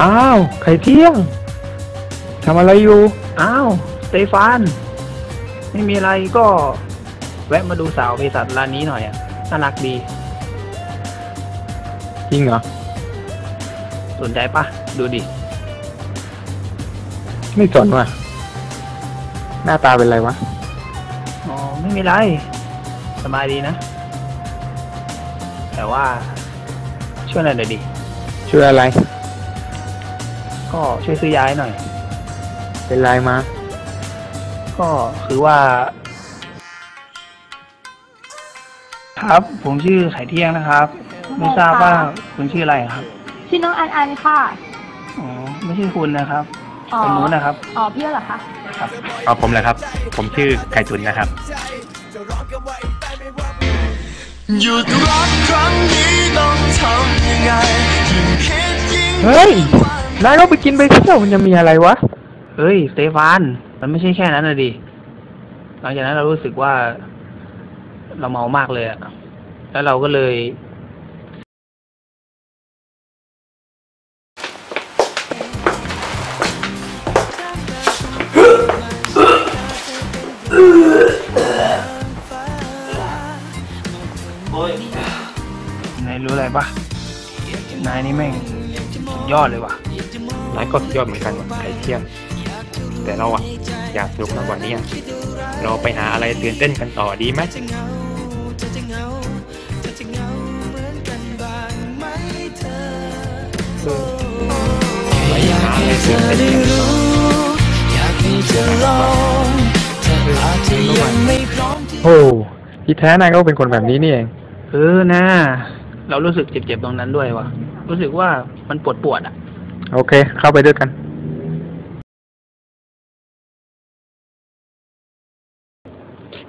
อ้าวไข่เที่ยงทำอะไรอยู่ อ้าวสเตฟาน ไม่มีอะไรก็แวะมาดูสาวเภสัชร้านนี้หน่อยอะ น่ารักดี จริงเหรอ สนใจปะดูดิ ไม่สนว่ะ หน้าตาเป็นไรวะ อ๋อ ไม่มีไร สบายดีนะ แต่ว่า ช่วยหน่อยเดี๋ยวดิ ช่วยอะไร ก็ช่วยซื้อยาให้หน่อย เป็นไรมาก็คือว่า ครับ ผมชื่อไข่เที่ยงนะครับ ไม่ทราบว่าคุณชื่ออะไรครับ ชื่อน้องอันอันค่ะ อ๋อ ไม่ใช่คุณนะครับอ๋อคนนู้นนะครับ อ๋อ พี่เหรอคะอ๋อผมแหละครับ ผมชื่อไข่ตุนนะครับ หยุดรักครั้งนี้ต้องทำยังไงยิ่งคิดยิ่งเฮ้ย นายก็ไปกินไปเที่ยวมันจะมีอะไรวะ เฮ้ยสเตฟาน มันไม่ใช่แค่นั้นนะดิ หลังจากนั้นเรารู้สึกว่า เราเมามากเลยอะแล้วเราก็เลยโอ้ยนายรู้อะไรปะนายนี่แม่งสุดยอดเลยว่ะ นายก็สุดยอดเหมือนกันว่ะไข่เที่ยง แต่เราอะอยากสนุกมากกว่านี้อะเราไปหาอะไรตื่นเต้นกันต่อดีไหมเออไปหาอะไรตื่นเต้นกันต่ออยากให้เธอลองถ้าอาจจะยังไม่พร้อมที่โอ้ที่แท้นายก็เป็นคนแบบนี้นี่เองเออนะเรารู้สึกเจ็บๆตรงนั้นด้วยว่ะรู้สึกว่ามันปวดปวดๆอะ โอเค เข้าไปด้วยกัน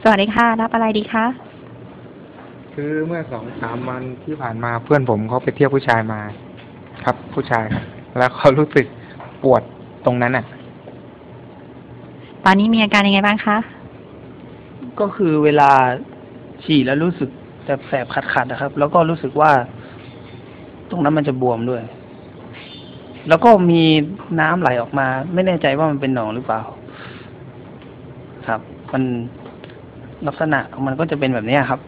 สวัสดีค่ะ รับอะไรดีคะ คือเมื่อสองสามวันที่ผ่านมาเพื่อนผมเขาไปเที่ยวผู้ชายมา ครับผู้ชายครับแล้วเขารู้สึกปวดตรงนั้นอะ ตอนนี้มีอาการยังไงบ้างคะ ก็คือเวลาฉี่แล้วรู้สึกแสบๆขัดๆนะครับ แล้วก็รู้สึกว่า ตรงนั้นมันจะบวมด้วย แล้วก็มีน้ำไหลออกมา ไม่แน่ใจว่ามันเป็นหนองหรือเปล่า ครับ มันลักษณะมันก็จะเป็นแบบนี้ครับ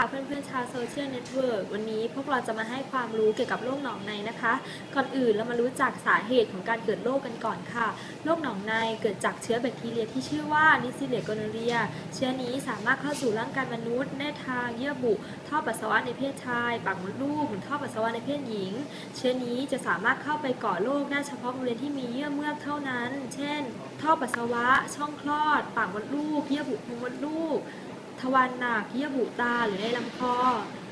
ค่ะเพื่อนๆชาวโซเชียลเน็ตเวิร์กวันนี้พวกเราจะมาให้ความรู้เกี่ยวกับโรคหนองในนะคะ ก่อนอื่นเรามารู้จักสาเหตุของการเกิดโรคกันก่อนค่ะ โรคหนองในเกิดจากเชื้อแบคทีเรียที่ชื่อว่านิซิเลียโกโนเรีย เชื้อนี้สามารถเข้าสู่ร่างกายมนุษย์ได้ทางเยื่อบุ ท่อปัสสาวะในเพศชาย ปากมดลูกหรือท่อปัสสาวะในเพศหญิง เชื้อนี้จะสามารถเข้าไปก่อโรคได้เฉพาะบริเวณที่มีเยื่อเมือกเท่านั้น เช่น ท่อปัสสาวะ ช่องคลอด ปากมดลูก เยื่อบุพรงมดลูก ทวารหนักเยื่อบุตาหรือในลำคอ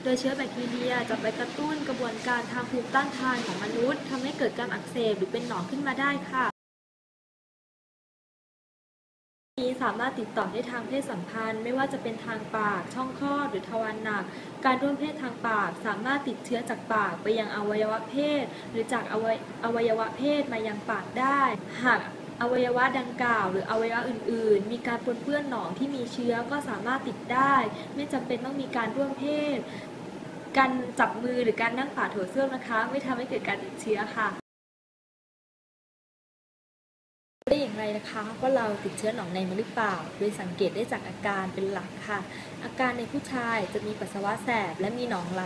โดยเชื้อแบคทีเรียจะไปกระตุ้นกระบวนการทางภูมิต้านทานของมนุษย์ทำให้เกิดการอักเสบหรือเป็นหนองขึ้นมาได้ค่ะนี้สามารถติดต่อได้ทางเพศสัมพันธ์ ไม่ว่าจะเป็นทางปาก ช่องคลอดหรือทวารหนัก การร่วมเพศทางปาก สามารถติดเชื้อจากปากไปยังอวัยวะเพศ หรือจากอวัยอวัยวะเพศมายังปากได้ หาก อวัยวะดังกล่าว หรืออวัยวะอื่น ๆ มีการปนเปื้อนหนองที่มีเชื้อก็สามารถติดได้ ไม่จำเป็นต้องมีการร่วมเพศ การจับมือหรือการนั่งฝ่าโถส้วมนะคะ ไม่ทำให้เกิดการติดเชื้อค่ะได้อย่างไรนะคะว่าเราติดเชื้อหนองในมาหรือเปล่า โดยสังเกตได้จากอาการเป็นหลักค่ะ อาการในผู้ชายจะมีปัสสาวะแสบและมีหนองไหล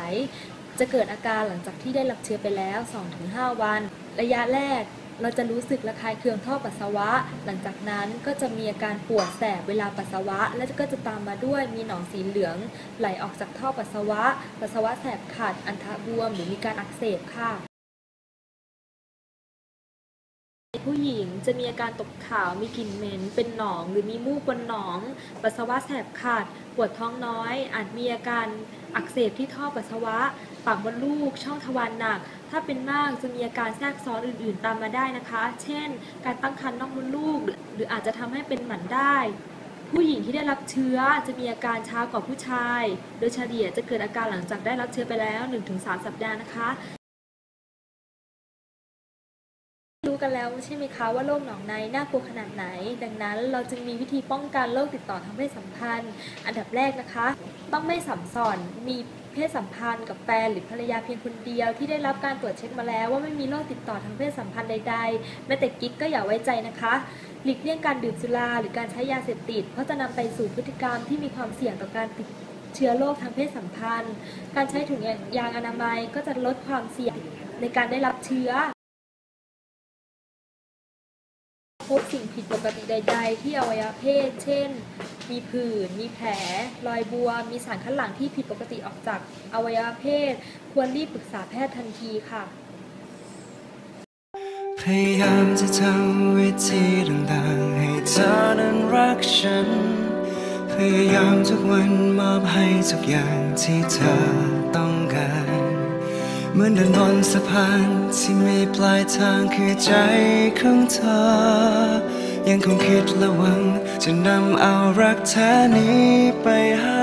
จะเกิดอาการหลังจากที่ได้รับเชื้อไปแล้ว 2-5 วัน ระยะแรก เราจะรู้สึกระคายเคืองท่อปัสสาวะ หลังจากนั้นก็จะมีอาการปวดแสบเวลาปัสสาวะ และก็จะตามมาด้วยมีหนองสีเหลือง ไหลออกจากท่อปัสสาวะ ปัสสาวะแสบขัด อันทะบวม หรือมีการอักเสบค่ะ ผู้หญิงจะมีอาการตกขาว มีกลิ่นเหม็น เป็นหนอง หรือมีมูกบนหนอง ปัสสาวะแสบขัดปวดท้องน้อย อาจมีอาการอักเสบที่ท่อปัสสาวะ ปากมดลูก ช่องทวารหนัก ถ้าเป็นมากจะมีอาการแทรกซ้อนอื่นๆตามมาได้นะคะ เช่น การตั้งครรภ์นอกมดลูก หรือหรืออาจจะทำให้เป็นหมันได้ผู้หญิงที่ได้รับเชื้อจะมีอาการช้ากว่าผู้ชาย โดยเฉลี่ยจะเกิดอาการหลังจากได้รับเชื้อไปแล้ว 1-3 สัปดาห์นะคะ รู้กันแล้วใช่ไหมคะว่าโรคหนองในน่ากลัวขนาดไหน ดังนั้นเราจึงมีวิธีป้องกันโรคติดต่อทางเพศสัมพันธ์ อันดับแรกนะคะ ต้องไม่สัมสอนมีเพศสัมพันธ์กับแฟนหรือภรรยาเพียงคนเดียวที่ได้รับการตรวจเช็คมาแล้ว ว่าไม่มีโรคติดต่อทางเพศสัมพันธ์ใดๆแม้แต่กิ๊กก็อย่าไว้ใจนะคะหลีกเลี่ยงการดื่มสุราหรือการใช้ยาเสพติด เพราะจะนำไปสู่พฤติกรรมที่มีความเสี่ยงต่อการติดเชื้อโรคทางเพศสัมพันธ์ การใช้ถุงยางอนามัยก็จะลดความเสี่ยงในการได้รับเชื้อ พบสิ่งผิดปกติใด ๆ ที่อวัยวะเพศ เช่น มีผื่น มีแผล รอยบวม มีสารคัดหลั่งที่ผิดปกติออกจากอวัยวะเพศ ควรรีบปรึกษาแพทย์ทันทีค่ะ พยายามจะทำวิธีต่างๆ ให้เธอนั้นรักฉัน พยายามทุกวันมอบให้ทุกอย่างที่เธอ เหมือนเดินบนสะพานที่มีปลายทางคือใจของเธอ ยังคงคิดและหวังจะนำเอารักแท้นี้ไปให้